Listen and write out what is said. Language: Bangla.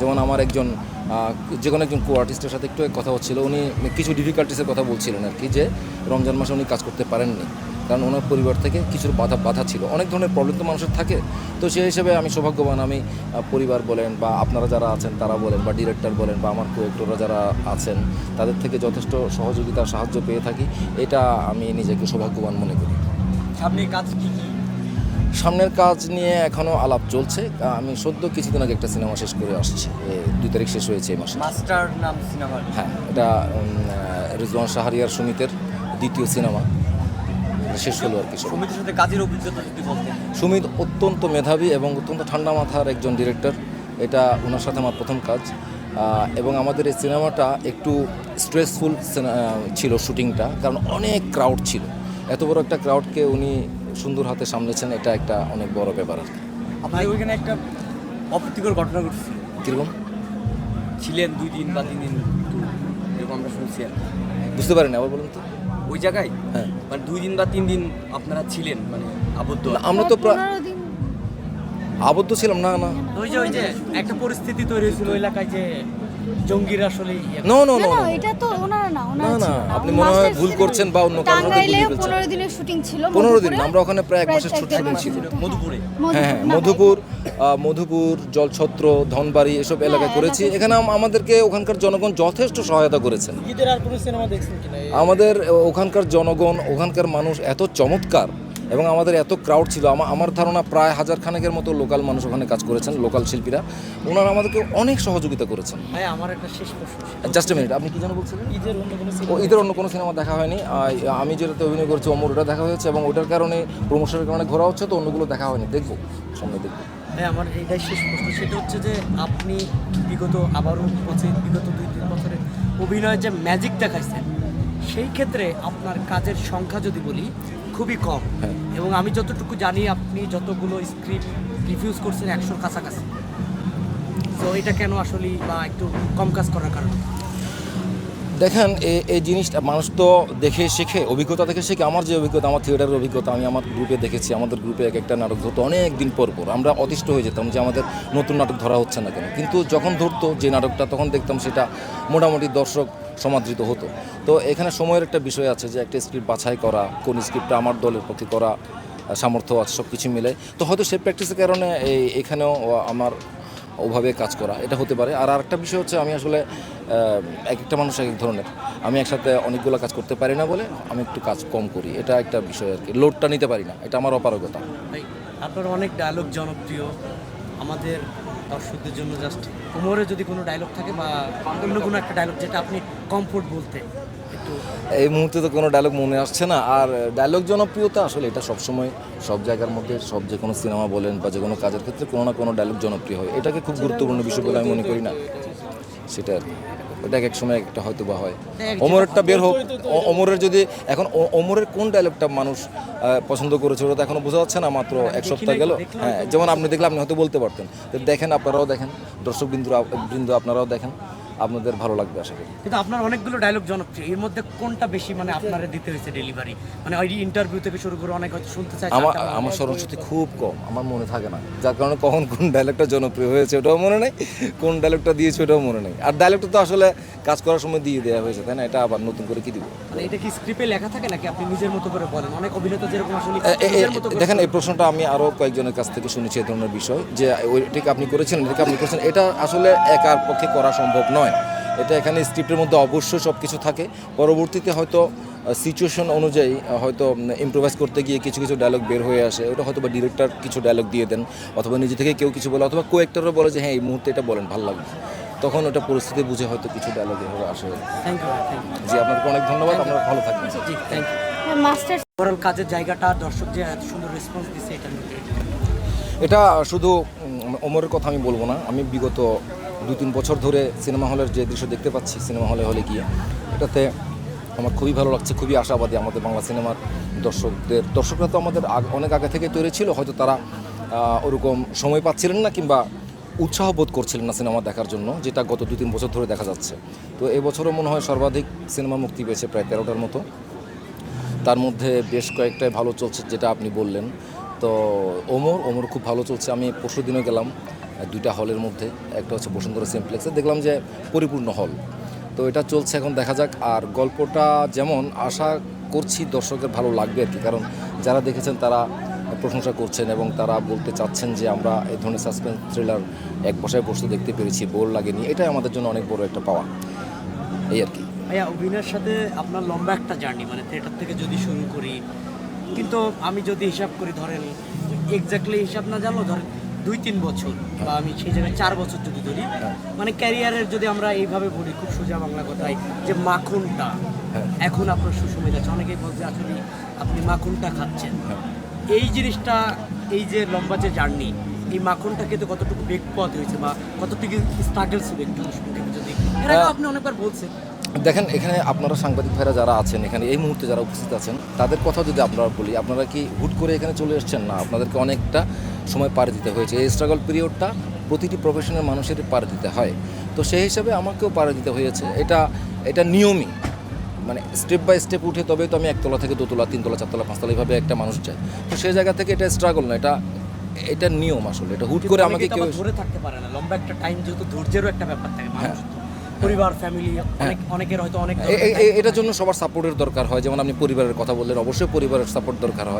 যেমন আমার একজন যে কোনো একজন কো আর্টিস্টের সাথে একটু কথা হচ্ছিল, উনি কিছু ডিফিকাল্টিসের কথা বলছিলেন আর কি যে রমজান মাসে উনি কাজ করতে পারেননি। কারণ ওনার পরিবার থেকে কিছু বাধা বাধা ছিল। অনেক ধরনের প্রবলেম তো মানুষের থাকে। তো সেই হিসেবে আমি সৌভাগ্যবান আমি পরিবার বলেন বা আপনারা যারা আছেন তারা বলেন বা ডিরেক্টর বলেন বা আমার কোয়েক্টররা যারা আছেন, তাদের থেকে যথেষ্ট সহযোগিতা, সাহায্য পেয়ে থাকি। এটা আমি নিজেকে সৌভাগ্যবান মনে করি। সামনে কাজ কি সামনের কাজ নিয়ে এখনও আলাপ চলছে। আমি সদ্য কিছুদিন আগে একটা সিনেমা শেষ করে আসছি। দুই তারিখ শেষ হয়েছে এই মাসে। মাস্টার নাম সিনেমার হ্যাঁ এটা রিজওয়ান শাহরিয়ার সুমিতের দ্বিতীয় সিনেমা। শেষ হলো আর কি। সমিতির সাথে কাজের অভিজ্ঞতা যদি বলতেন। সুমিত অত্যন্ত মেধাবী এবং অত্যন্ত ঠান্ডা মাথার একজন ডিরেক্টর। এটা ওনার সাথে আমার প্রথম কাজ। এবং আমাদের এই সিনেমাটা একটু স্ট্রেসফুল ছিল শুটিংটা। কারণ অনেক ক্রাউড ছিল। এত বড় একটা ক্রাউডকে উনি সুন্দর হাতে সামলেছেন এটা একটা অনেক বড় ব্যাপার আর কি। আপনার ওইখানে একটা অপ্রীতিকর ঘটনা ঘটছিল কীরকম? ছিলেন দুই দিন বা তিন দিন এরকম আমরা শুনছি আর বুঝতে পারিনি আবার বলুন তো। ওই জায়গায়? হ্যাঁ। মানে দুই দিন বা তিন দিন আপনারা ছিলেন মানে আবদ্ধ? আমরা তো প্রায় আবদ্ধ ছিলাম না না। ওই যে ওই যে একটা পরিস্থিতি তৈরি হয়েছিল এলাকায় যে জঙ্গিরা আসলে নো নো নো না এটা তো ওনারা না ওনারা না, না, আপনি মনে হয় ভুল করছেন বা অন্য সাথে টাঙ্গাইলে গুলিয়ে ফেলছেন। পনেরো দিনের শুটিং ছিল পনেরো দিন মধুপুরে। আমরা ওখানে প্রায় এক মাসের শুট ছিল। হ্যাঁ। মধুপুরে? হ্যাঁ হ্যাঁ না, মধুপুর। মধুপুর জলছত্র ধনবাড়ি এসব এলাকায় করেছি। এখানে আমাদেরকে ওখানকার জনগণ যথেষ্ট সহায়তা করেছেন ঈদের আর কোনো সিনেমা দেখছেন কিনা? আমাদের ওখানকার জনগণ ওখানকার মানুষ এত চমৎকার। এবং আমাদের এত ক্রাউড ছিল। আমার আমার ধারণা প্রায় হাজার খানেকের মতো লোকাল মানুষ ওখানে কাজ করেছেন লোকাল শিল্পীরা। ওনারা আমাদেরকে অনেক সহযোগিতা করেছেন। ভাই আমার একটা শেষ প্রশ্ন জাস্ট মিনিট আপনি কি যেন বলছিলেন? ঈদের অন্য কোনো ও ঈদের অন্য কোনো সিনেমা দেখা হয়নি। আমি যেটাতে অভিনয় করছি অমর ওটা দেখা হয়েছে এবং ওটার কারণে প্রমোশনের কারণে ঘোরা হচ্ছে তো অন্যগুলো দেখা হয়নি। দেখব সামনে দেখব। ভাই আমার এইটাই শেষ প্রশ্ন সেটা হচ্ছে যে আপনি বিগত আবারও বলছি বিগত দুই তিন বছরে অভিনয়ের যে ম্যাজিক দেখাইছেন সেই ক্ষেত্রে আপনার কাজের সংখ্যা যদি বলি খুবই কম। হ্যাঁ। এবং আমি যতটুকু জানি আপনি যতগুলো স্ক্রিপ্ট রিফিউজ করছেন একশোর কাছাকাছি। তো এটা কেন আসলে বা একটু কম কাজ করার কারণে? দেখেন এই এই জিনিসটা মানুষ তো দেখে শেখে, অভিজ্ঞতা দেখে শেখে। আমার যে অভিজ্ঞতা, আমার থিয়েটারের অভিজ্ঞতা, আমি আমার গ্রুপে দেখেছি, আমাদের গ্রুপে এক একটা নাটক ধরতো অনেক দিন পর পর। আমরা অতিষ্ঠ হয়ে যেতাম যে আমাদের নতুন নাটক ধরা হচ্ছে না কেন। কিন্তু যখন ধরতো যে নাটকটা, তখন দেখতাম সেটা মোটামুটি দর্শক সমাদৃত হতো। তো এখানে সময়ের একটা বিষয় আছে যে একটা স্ক্রিপ্ট বাছাই করা, কোন স্ক্রিপ্টটা আমার দলের পক্ষে করা সামর্থ্য আছে সব কিছু মিলে। তো হয়তো সেই প্র্যাকটিসের কারণে এই, এখানেও আমার ওভাবে কাজ করা, এটা হতে পারে। আর আরেকটা বিষয় হচ্ছে আমি আসলে এক একটা মানুষ এক এক ধরনের। আমি একসাথে অনেকগুলো কাজ করতে পারি না বলে আমি একটু কাজ কম করি। এটা একটা বিষয় আর কি। লোডটা নিতে পারি না। এটা আমার অপারগতা। আপনার অনেক ডায়লগ জনপ্রিয়। আমাদের দর্শকদের জন্য জাস্ট কোমরে যদি কোনো ডায়লগ থাকে বা অন্য কোনো একটা ডায়লগ যেটা আপনি কমফোর্ট বলতে এই মুহূর্তে তো কোনো ডায়লগ মনে আসছে না। আর ডায়লগ জনপ্রিয়তা আসলে এটা সবসময় সব জায়গার মধ্যে সব যে কোনো সিনেমা বলেন বা যে কোনো কাজের ক্ষেত্রে কোনো না কোনো ডায়লগ জনপ্রিয় হয়। এটাকে খুব গুরুত্বপূর্ণ বিষয় বলে আমি মনে করি না। সেটা আর। এটা এক এক সময় একটা হয়তো বা হয় অমরেরটা বের হোক অমরের যদি এখন অমরের কোন ডায়লগটা মানুষ পছন্দ করেছে ওটা তো এখনও বোঝা যাচ্ছে না মাত্র এক দেখি সপ্তাহ গেল। হ্যাঁ যেমন আপনি দেখলে আপনি হয়তো বলতে পারতেন। তো দেখেন আপনারাও দেখেন দর্শক বিন্দু বৃন্দ আপনারাও দেখেন। আপনাদের ভালো লাগবে আশা করি। কিন্তু আপনার অনেকগুলো ডায়লগ জনপ্রিয়। এর মধ্যে কোনটা বেশি মানে আপনারা দিতে হয়েছে ডেলিভারি মানে ওই ইন্টারভিউ থেকে শুরু করে অনেক হয়তো শুনতে চাই আমার আমার স্মরণশক্তি খুব কম আমার মনে থাকে না। যার কারণে কখন কোন ডায়লগটা জনপ্রিয় হয়েছে ওটাও মনে নেই কোন ডায়লগটা দিয়েছে ওটাও মনে নেই। আর ডায়লগটা তো আসলে কাজ করার সময় দিয়ে দেওয়া হয়েছে তাই না? এটা আবার নতুন করে কি দিব? মানে এটা কি স্ক্রিপ্টে লেখা থাকে নাকি আপনি নিজের মতো করে বলেন? অনেক অভিনেতা যেরকম আসলে এ- এ- নিজের মতো দেখেন এই প্রশ্নটা আমি আরও কয়েকজনের কাছ থেকে শুনেছি এই ধরনের বিষয় যে ওইটাকে আপনি করেছেন এটাকে আপনি করেছেন এটা আসলে একার পক্ষে করা সম্ভব নয়। এটা এখানে স্ক্রিপ্টের মধ্যে অবশ্যই সব কিছু থাকে। পরবর্তীতে হয়তো সিচুয়েশন অনুযায়ী হয়তো ইম্প্রোভাইজ করতে গিয়ে কিছু কিছু ডায়লগ বের হয়ে আসে। ওটা হয়তো বা ডিরেক্টর কিছু ডায়লগ দিয়ে দেন অথবা নিজে থেকে কেউ কিছু বলে অথবা কো কোয়েক্টরও বলে যে হ্যাঁ এই মুহূর্তে এটা বলেন ভালো লাগবে। তখন ওটা পরিস্থিতি বুঝে হয়তো কিছু ডায়লগ এভাবে আসে। থ্যাংক ইউ থ্যাংক ইউ জি আপনাকে অনেক ধন্যবাদ। আপনারা ভালো থাকবেন। জি থ্যাংক ইউ মাস্টার ওভারঅল কাজের জায়গাটা দর্শক যে এত সুন্দর রেসপন্স দিচ্ছে এটা এটা শুধু ওমরের কথা আমি বলব না আমি বিগত দুই তিন বছর ধরে সিনেমা হলের যে দৃশ্য দেখতে পাচ্ছি, সিনেমা হলে হলে গিয়ে, এটাতে আমার খুবই ভালো লাগছে, খুবই আশাবাদী আমাদের বাংলা সিনেমার দর্শকদের। দর্শকরা তো আমাদের অনেক আগে থেকে তৈরি ছিল, হয়তো তারা ওরকম সময় পাচ্ছিলেন না কিংবা উৎসাহ বোধ করছিলেন না সিনেমা দেখার জন্য, যেটা গত দু তিন বছর ধরে দেখা যাচ্ছে। তো এবছরও মনে হয় সর্বাধিক সিনেমা মুক্তি পেয়েছে প্রায় তেরোটার মতো। তার মধ্যে বেশ কয়েকটাই ভালো চলছে, যেটা আপনি বললেন। তো ওমর ওমর খুব ভালো চলছে, আমি পরশু দিনও গেলাম। দুইটা হলের মধ্যে, একটা হচ্ছে বসুন্ধরা সিমপ্লেক্সে দেখলাম যে পরিপূর্ণ হল। তো এটা চলছে এখন, দেখা যাক। আর গল্পটা যেমন আশা করছি দর্শকের ভালো লাগবে আর কি। কারণ যারা দেখেছেন, তারা প্রশংসা করছেন এবং তারা বলতে চাচ্ছেন যে আমরা এই ধরনের সাসপেন্স থ্রিলার এক বসায় বসতে দেখতে পেরেছি, বোর লাগেনি। এটাই আমাদের জন্য অনেক বড় একটা পাওয়া। এই আর কি। অভিনয়ের সাথে আপনার লম্বা একটা জার্নি মানে থিয়েটার থেকে যদি শুরু করি, কিন্তু আমি যদি হিসাব করি, ধরেন এক্স্যাক্টলি হিসাব না জানলো ধরেন দুই তিন বছর বা আমি সেই জায়গায় চার বছর যদি ধরি মানে ক্যারিয়ারের যদি আমরা এইভাবে বলি খুব সোজা বাংলা কথায় যে মাখনটা। এখন আপনার সুসুবিধা আছে অনেকেই বলছে আসলে আপনি মাখনটা খাচ্ছেন। এই জিনিসটা এই যে লম্বা যে জার্নি এই মাখনটাকে তো কতটুকু বেগ পথ হয়েছে বা কতটুকু স্ট্রাগল ছিল একটু যদি এর আগে আপনি অনেকবার বলছেন দেখেন এখানে আপনারা সাংবাদিক ভাইরা যারা আছেন এখানে এই মুহূর্তে যারা উপস্থিত আছেন তাদের কথা যদি আপনারা বলি আপনারা কি হুট করে এখানে চলে এসেছেন? না আপনাদেরকে অনেকটা সময় পার দিতে হয়েছে। এই স্ট্রাগল পিরিয়ডটা প্রতিটি প্রফেশনের মানুষের পার দিতে হয়। তো সেই হিসাবে আমাকেও পার দিতে হয়েছে। এটা এটা নিয়মই। মানে স্টেপ বাই স্টেপ উঠে তবেই তো আমি একতলা থেকে দোতলা তিনতলা চারতলা পাঁচতলা এইভাবে একটা মানুষ যায় তো সেই জায়গা থেকে এটা স্ট্রাগল না এটা এটা নিয়ম আসলে। এটা হুট করে আমাকে কেউ ধরে থাকতে পারে না। লম্বা একটা টাইম যেহেতু ধৈর্যেরও একটা ব্যাপার থাকে তো। পরিবার ফ্যামিলি অনেক অনেকের হয়তো অনেক এটার জন্য সবার সাপোর্টের দরকার হয় যেমন আপনি পরিবারের কথা বললেন অবশ্যই পরিবারের সাপোর্ট দরকার হয়।